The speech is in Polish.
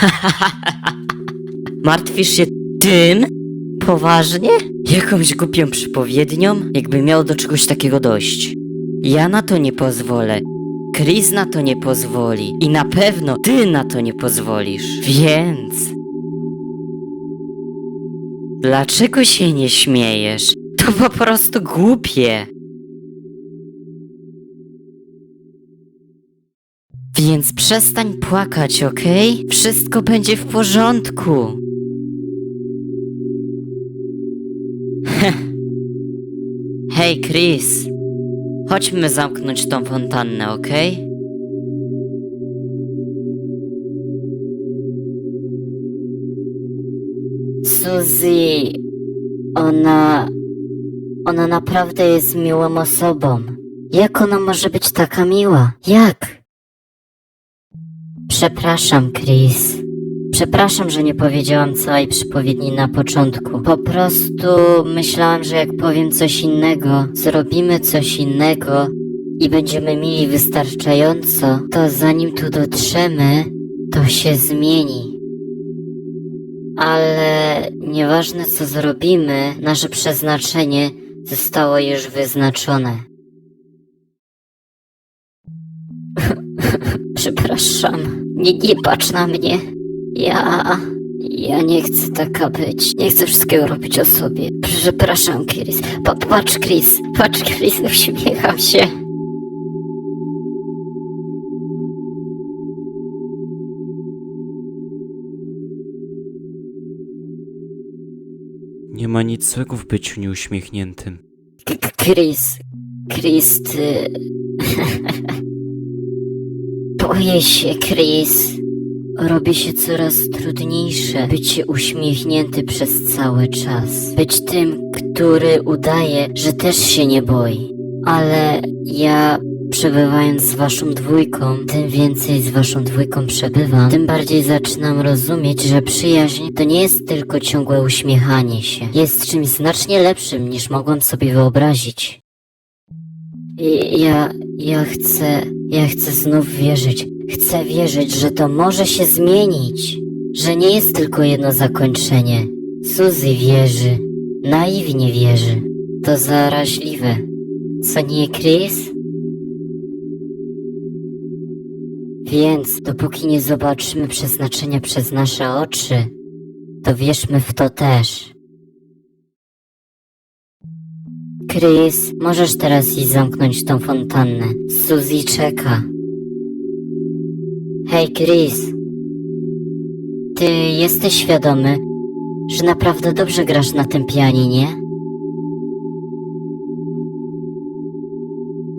Martwisz się tym? Poważnie? Jakąś głupią przypowiednią? Jakby miał do czegoś takiego dojść. Ja na to nie pozwolę. Chris na to nie pozwoli. I na pewno ty na to nie pozwolisz. Więc. Dlaczego się nie śmiejesz? To po prostu głupie. Więc przestań płakać, okej? Wszystko będzie w porządku. Hej, Chris. Chodźmy zamknąć tą fontannę, okej? Suzy, ona. Ona naprawdę jest miłą osobą. Jak ona może być taka miła? Jak? Przepraszam, Chris. Przepraszam, że nie powiedziałam całej przypowiedni na początku. Po prostu myślałam, że jak powiem coś innego, zrobimy coś innego i będziemy mieli wystarczająco, to zanim tu dotrzemy, to się zmieni. Ale nieważne co zrobimy, nasze przeznaczenie zostało już wyznaczone. Przepraszam, nie, nie patrz na mnie. Ja. Ja nie chcę taka być. Nie chcę wszystkiego robić o sobie. Przepraszam, Chris. Pa, patrz, Chris. Patrz, Chris, uśmiecham się. Nie ma nic złego w byciu nieuśmiechniętym. K- Chris. Chris, ty. Boję się, Chris. Robi się coraz trudniejsze być uśmiechnięty przez cały czas. Być tym, który udaje, że też się nie boi. Ale ja, przebywając z waszą dwójką, tym więcej z waszą dwójką przebywam, tym bardziej zaczynam rozumieć, że przyjaźń to nie jest tylko ciągłe uśmiechanie się. Jest czymś znacznie lepszym niż mogłam sobie wyobrazić. I ja, ja chcę, ja chcę znów wierzyć. Chcę wierzyć, że to może się zmienić. Że nie jest tylko jedno zakończenie. Suzy wierzy. Naiwnie wierzy. To zaraźliwe. Co nie, Chris? Więc dopóki nie zobaczymy przeznaczenia przez nasze oczy, to wierzmy w to też. Chris, możesz teraz iść zamknąć tą fontannę. Suzy czeka. Hej, Chris. Ty jesteś świadomy, że naprawdę dobrze grasz na tym pianinie?